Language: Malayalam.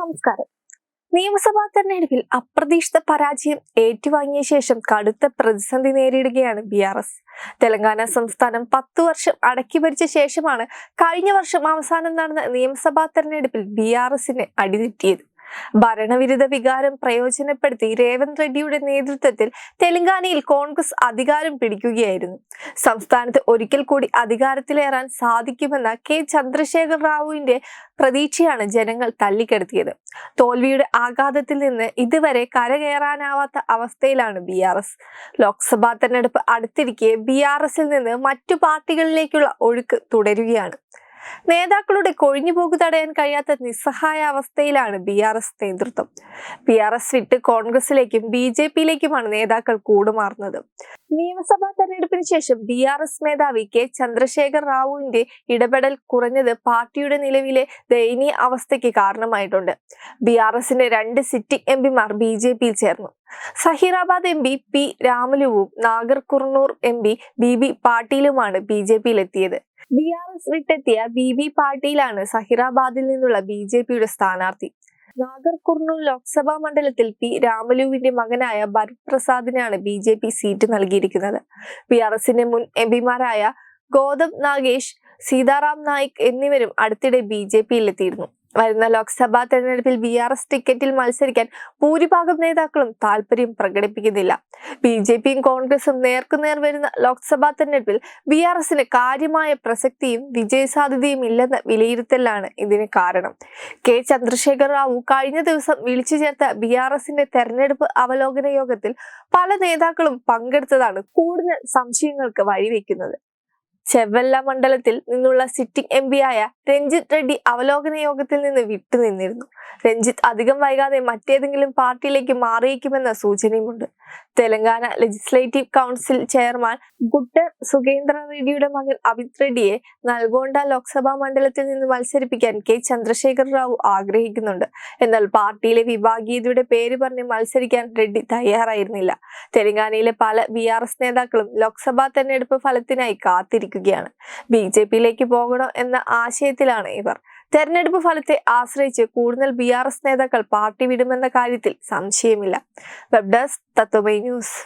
നമസ്കാരം. നിയമസഭാ തെരഞ്ഞെടുപ്പിൽ അപ്രതീക്ഷിത പരാജയം ഏറ്റുവാങ്ങിയ ശേഷം കടുത്ത പ്രതിസന്ധി നേരിടുകയാണ് ബി ആർ എസ്. തെലങ്കാന സംസ്ഥാനം പത്തു വർഷം അടക്കി ഭരിച്ച ശേഷമാണ് കഴിഞ്ഞ വർഷം അവസാനം നടന്ന നിയമസഭാ തെരഞ്ഞെടുപ്പിൽ ബി ആർ എസിന് അടിതെറ്റിയത്. ഭരണവിരുദ്ധ വികാരം പ്രയോജനപ്പെടുത്തി രേവന്ത് റെഡ്ഡിയുടെ നേതൃത്വത്തിൽ തെലങ്കാനയിൽ കോൺഗ്രസ് അധികാരം പിടിക്കുകയായിരുന്നു. സംസ്ഥാനത്ത് ഒരിക്കൽ കൂടി അധികാരത്തിലേറാൻ സാധിക്കുമെന്ന കെ ചന്ദ്രശേഖർ റാവുവിന്റെ പ്രതീക്ഷയാണ് ജനങ്ങൾ തള്ളിക്കെടുത്തിയത്. തോൽവിയുടെ ആഘാതത്തിൽ നിന്ന് ഇതുവരെ കരകയറാനാവാത്ത അവസ്ഥയിലാണ് ബി ആർ എസ്. ലോക്സഭാ തെരഞ്ഞെടുപ്പ് അടുത്തിരിക്കെ ബി ആർ എസിൽ നിന്ന് മറ്റു പാർട്ടികളിലേക്കുള്ള ഒഴുക്ക് തുടരുകയാണ്. നേതാക്കളുടെ കൊഴിഞ്ഞുപോക്ക് തടയാൻ കഴിയാത്ത നിസ്സഹായ അവസ്ഥയിലാണ് ബി ആർ എസ് നേതൃത്വം. ബി ആർ എസ് വിട്ട് കോൺഗ്രസിലേക്കും ബി ജെ പിയിലേക്കുമാണ് നേതാക്കൾ കൂടുമാറുന്നത്. നിയമസഭാ തെരഞ്ഞെടുപ്പിന് ശേഷം ബി ആർ എസ് മേധാവി കെ ചന്ദ്രശേഖർ റാവുവിന്റെ ഇടപെടൽ കുറഞ്ഞത് പാർട്ടിയുടെ നിലവിലെ ദയനീയ അവസ്ഥയ്ക്ക് കാരണമായിട്ടുണ്ട്. ബി ആർ എസിന്റെ രണ്ട് സിറ്റിംഗ് എം പിമാർ ബി ജെ പിയിൽ ചേർന്നു. Zaheerabad M P P രാമലുവും Nagarkurnool M P B B പാട്ടീലുമാണ് B J പിയിലെത്തിയത്. ബി ആർ എസ് വിട്ടെത്തിയ ബി ബി പാട്ടീലാണ് സഹിറാബാദിൽ നിന്നുള്ള ബി ജെ പിയുടെ സ്ഥാനാർത്ഥി. നാഗർ കുർണൂർ ലോക്സഭാ മണ്ഡലത്തിൽ പി. രാമലുവിന്റെ മകനായ ഭരത് പ്രസാദിനാണ് ബി ജെ പി സീറ്റ് നൽകിയിരിക്കുന്നത്. പി ആർ എസിന്റെ മുൻ എം പിമാരായ നാഗേഷ് സീതാറാം നായിക് എന്നിവരും അടുത്തിടെ ബി ജെ പിയിലെത്തിയിരുന്നു വരുന്ന ലോക്സഭാ തെരഞ്ഞെടുപ്പിൽ ബി ആർ എസ് ടിക്കറ്റിൽ മത്സരിക്കാൻ ഭൂരിഭാഗം നേതാക്കളും താല്പര്യം പ്രകടിപ്പിക്കുന്നില്ല. ബി ജെ പിയും കോൺഗ്രസും നേർക്കുനേർ വരുന്ന ലോക്സഭാ തെരഞ്ഞെടുപ്പിൽ ബി ആർ എസിന് കാര്യമായ പ്രസക്തിയും വിജയസാധ്യതയും ഇല്ലെന്ന വിലയിരുത്തലാണ് ഇതിന് കാരണം. കെ. ചന്ദ്രശേഖർ റാവു കഴിഞ്ഞ ദിവസം വിളിച്ചു ചേർത്ത ബി ആർ എസിന്റെ തെരഞ്ഞെടുപ്പ് അവലോകന യോഗത്തിൽ പല നേതാക്കളും പങ്കെടുത്തതാണ് കൂടുതൽ സംശയങ്ങൾക്ക് വഴിവെക്കുന്നത്. ചെവല്ല മണ്ഡലത്തിൽ നിന്നുള്ള സിറ്റിംഗ് എം ആയ രഞ്ജിത്ത് റെഡ്ഡി അവലോകന യോഗത്തിൽ നിന്ന് വിട്ടുനിന്നിരുന്നു രഞ്ജിത്ത് അധികം വൈകാതെ മറ്റേതെങ്കിലും പാർട്ടിയിലേക്ക് മാറിയേക്കുമെന്ന സൂചനയുമുണ്ട്. Telangana legislative council chairman Guttar Sugendra റെഡ്ഡിയുടെ മകൻ അമിത് റെഡ്ഡിയെ നൽഗോണ്ട ലോക്സഭാ മണ്ഡലത്തിൽ നിന്ന് മത്സരിപ്പിക്കാൻ കെ ചന്ദ്രശേഖർ റാവു ആഗ്രഹിക്കുന്നുണ്ട്. എന്നാൽ പാർട്ടിയിലെ വിഭാഗീയതയുടെ പേര് പറഞ്ഞ് മത്സരിക്കാൻ റെഡ്ഡി തയ്യാറായിരുന്നില്ല. തെലങ്കാനയിലെ പല ബി നേതാക്കളും ലോക്സഭാ തെരഞ്ഞെടുപ്പ് ഫലത്തിനായി കാത്തിരിക്കുകയാണ് ബി ജെ പിയിലേക്ക് പോകണോ എന്ന ആശയത്തിലാണ് ഇവർ. തെരഞ്ഞെടുപ്പ് ഫലത്തെ ആശ്രയിച്ച് കൂടുതൽ ബി ആർ എസ് നേതാക്കൾ പാർട്ടി വിടുമെന്ന കാര്യത്തിൽ സംശയമില്ല. Web desk Tatvamayi news.